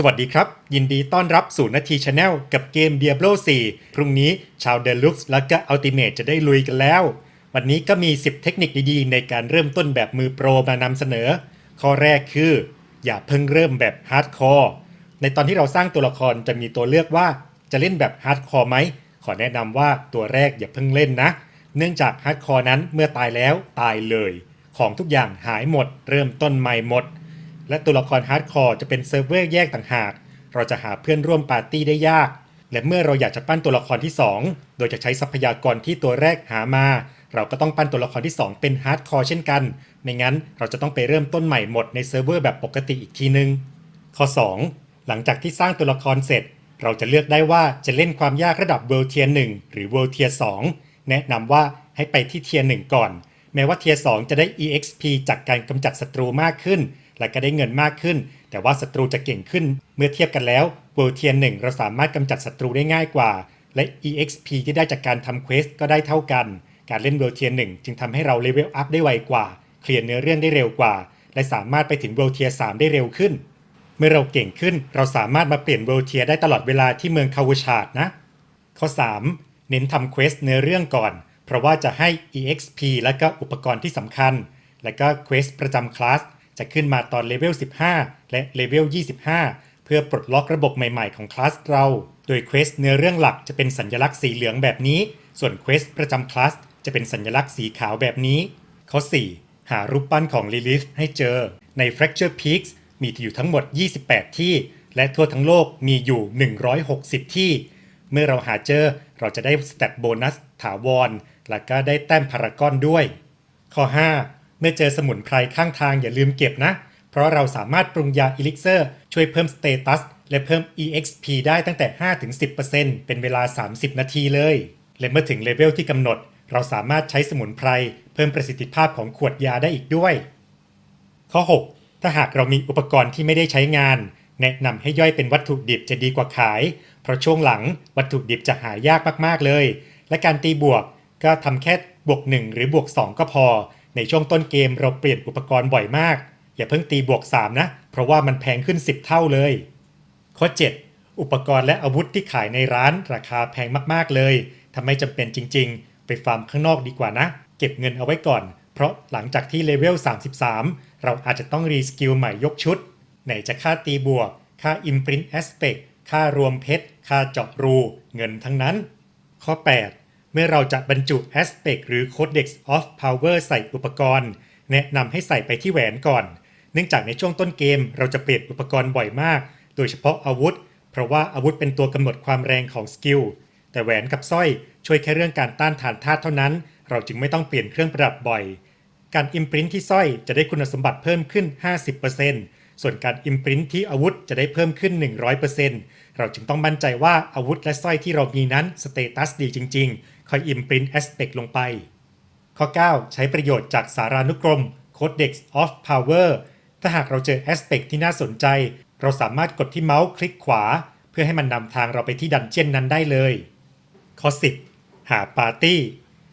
สวัสดีครับ ยินดีต้อนรับสู่นาทีชาแนลกับเกม Diablo 4 พรุ่งนี้ชาว Deluxe และก็ Ultimate จะได้ลุยกันแล้ว วันนี้ก็มี 10 เทคนิคดีๆ ในการเริ่มต้นแบบมือโปรมานำเสนอ ข้อแรกคือ อย่าเพิ่งเริ่มแบบฮาร์ดคอร์ในตอนที่เราสร้างตัวละครจะมีตัวเลือกว่าจะเล่นแบบฮาร์ดคอร์ไหม ขอแนะนำว่าตัวแรกอย่าเพิ่งเล่นนะ เนื่องจากฮาร์ดคอร์นั้นเมื่อตายแล้วตายเลย ของทุกอย่างหายหมด เริ่มต้นใหม่หมด และตัวละครฮาร์ดคอร์จะเป็นเซิร์ฟเวอร์แยกต่างหาก เราจะหาเพื่อนร่วมปาร์ตี้ได้ยาก และเมื่อเราอยากจะปั้นตัวละครที่ 2 โดยจะใช้ทรัพยากรที่ตัวแรกหามา เราก็ต้องปั้นตัวละครที่ 2 เป็นฮาร์ดคอร์เช่นกัน ไม่งั้นเราจะต้องไปเริ่มต้นใหม่หมดในเซิร์ฟเวอร์แบบปกติอีกทีนึง ข้อ 2 หลังจากที่สร้างตัวละครเสร็จ เราจะเลือกได้ว่าจะเล่นความยากระดับ World Tier 1หรือ World Tier 2แนะนำว่าให้ไปที่ Tier 1ก่อน แม้ว่า Tier 2จะได้ EXP จากการกำจัดศัตรูมากขึ้น และก็ได้เงินมากขึ้น แต่ว่าศัตรูจะเก่งขึ้น เมื่อเทียบกันแล้ว World Tier 1เราสามารถกำจัดศัตรูได้ง่ายกว่า และ EXP ที่ได้จากการทำเควสก็ได้เท่ากัน การเล่น World Tier 1จึงทำให้เราเลเวลอัพได้ไวกว่า เคลียร์เนื้อเรื่องได้เร็วกว่า และสามารถไปถึง World Tier 3ได้เร็วขึ้น เมื่อเราเก่งขึ้น เราสามารถมาเปลี่ยนเวลเทียได้ตลอดเวลาที่เมืองคาวชาดนะ ข้อ 3 เน้นทำเควสเนื้อเรื่องก่อน เพราะว่าจะให้ EXP และก็อุปกรณ์ที่สำคัญ และก็เควสประจำคลาส จะขึ้นมาตอนเลเวล 15 และเลเวล 25 เพื่อปลดล็อกระบบใหม่ๆของคลาสเรา โดยเควสเนื้อเรื่องหลักจะเป็นสัญลักษณ์สีเหลืองแบบนี้ ส่วนเควสประจำคลาสจะเป็นสัญลักษณ์สีขาวแบบนี้ข้อ 4 หารูปปั้นของลิลิธให้เจอ ใน Fracture Peaks มีอยู่ทั้งหมด 28 ที่ และทั่วทั้งโลกมีอยู่ 160 ที่ เมื่อเราหาเจอเราจะได้สเตตโบนัสถาวร และก็ได้แต้มพารากอนด้วย ข้อ 5 เมื่อเจอสมุนไพรข้างทางอย่าลืมเก็บนะ เพราะเราสามารถปรุงยาอิลิกเซอร์ช่วยเพิ่มสเตตัสและเพิ่ม EXP ได้ตั้งแต่ 5-10%เป็นเวลา 30 นาทีเลย และเมื่อถึงเลเวลที่กำหนด เราสามารถใช้สมุนไพร เพิ่มประสิทธิภาพของขวดยาได้อีกด้วย ข้อ 6 ถ้าหากเรามีอุปกรณ์ที่ไม่ได้ใช้งาน แนะนำให้ย่อยเป็นวัตถุดิบจะดีกว่าขาย เพราะช่วงหลังวัตถุดิบจะหายากมากๆเลย และการตีบวกก็ทำแค่บวก 1 หรือบวก 2 ก็พอ ในช่วงต้นเกมเราเปลี่ยนอุปกรณ์บ่อยมาก อย่าเพิ่งตีบวก 3 นะ เพราะว่ามันแพงขึ้น 10 เท่าเลย ข้อ 7 อุปกรณ์และอาวุธที่ขายในร้านราคาแพงมากๆเลยทำไม่จำเป็นจริง ๆ ไปฟาร์มข้างนอกดีกว่านะ เก็บเงินเอาไว้ก่อน เพราะหลังจากที่เลเวล 33 เราอาจจะต้องรีสกิลใหม่ยกชุด ไหนจะค่าตีบวก ค่า Imprint Aspect ค่ารวมเพชร ค่าเจาะรู เงินทั้งนั้น ข้อ 8 เมื่อเราจะบรรจุ Aspect หรือ Codex of Power ใส่อุปกรณ์ แนะนำให้ใส่ไปที่แหวนก่อน เนื่องจากในช่วงต้นเกมเราจะเปลี่ยนอุปกรณ์บ่อยมาก โดยเฉพาะอาวุธ เพราะว่าอาวุธเป็นตัวกำหนดความแรงของสกิล แต่แหวนกับสร้อยช่วยแค่เรื่องการต้านทานธาตุเท่านั้น เราจึงไม่ต้องเปลี่ยนเครื่องประดับบ่อย การอิมพรินที่สร้อยจะได้คุณสมบัติเพิ่มขึ้น 50%ส่วนการอิมพรินที่อาวุธจะได้เพิ่มขึ้น 100%เเราจึงต้องมั่นใจว่าอาวุธและสร้อยที่เรามีนั้นสเตตัสดีจริง ๆคอยอิมพรินแอสเปกลงไป ข้อ 9 ใช้ประโยชน์จากสารานุกรม Codex of Power ถ้าหากเราเจอ Aspect ที่น่าสนใจ เราสามารถกดที่เมาส์คลิกขวา เพื่อให้มันนำทางเราไปที่ดันเจียนนั้นได้เลย ข้อ 10 หาปาร์ตี้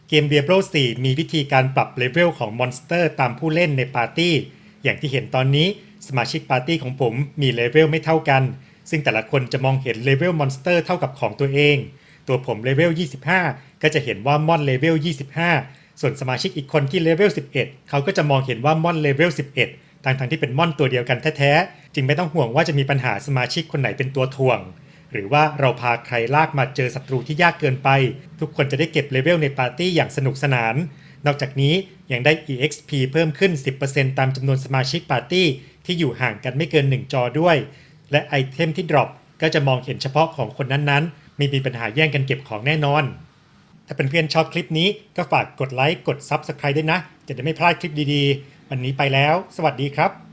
เกม Diablo 4 มีวิธีการปรับเลเวลของมอนสเตอร์ตามผู้เล่นในปาร์ตี้ อย่างที่เห็นตอนนี้สมาชิกปาร์ตี้ของผมมีเลเวลไม่เท่ากัน ซึ่งแต่ละคนจะมองเห็นเลเวลมอนสเตอร์เท่ากับของตัวเอง ตัวผมเลเวล 25 ก็จะเห็นว่ามอนเลเวล 25 ส่วนสมาชิกอีกคนที่เลเวล 11 เขาก็จะมองเห็นว่ามอนเลเวล 11ทั้งทั้งที่เป็นมอนตัวเดียวกันแท้ๆ จึงไม่ต้องห่วงว่าจะมีปัญหาสมาชิกคนไหนเป็นตัวถ่วง หรือว่าเราพาใครลากมาเจอศัตรูที่ยากเกินไป ทุกคนจะได้เก็บเลเวลในปาร์ตี้อย่างสนุกสนาน นอกจากนี้ยังได้ EXP เพิ่มขึ้น 10%ตามจำนวนสมาชิกปาร์ตี้ที่อยู่ห่างกันไม่เกิน 1 จอด้วย และไอเทมที่ดรอปก็จะมองเห็นเฉพาะของคนนั้นๆไม่มีปัญหาแย่งกันเก็บของแน่นอน ถ้าเป็นเพื่อนๆชอบคลิปนี้ก็ฝากกดไลค์กด Subscribe ด้วยนะ จะได้ไม่พลาดคลิปดีๆ วันนี้ไปแล้ว สวัสดีครับ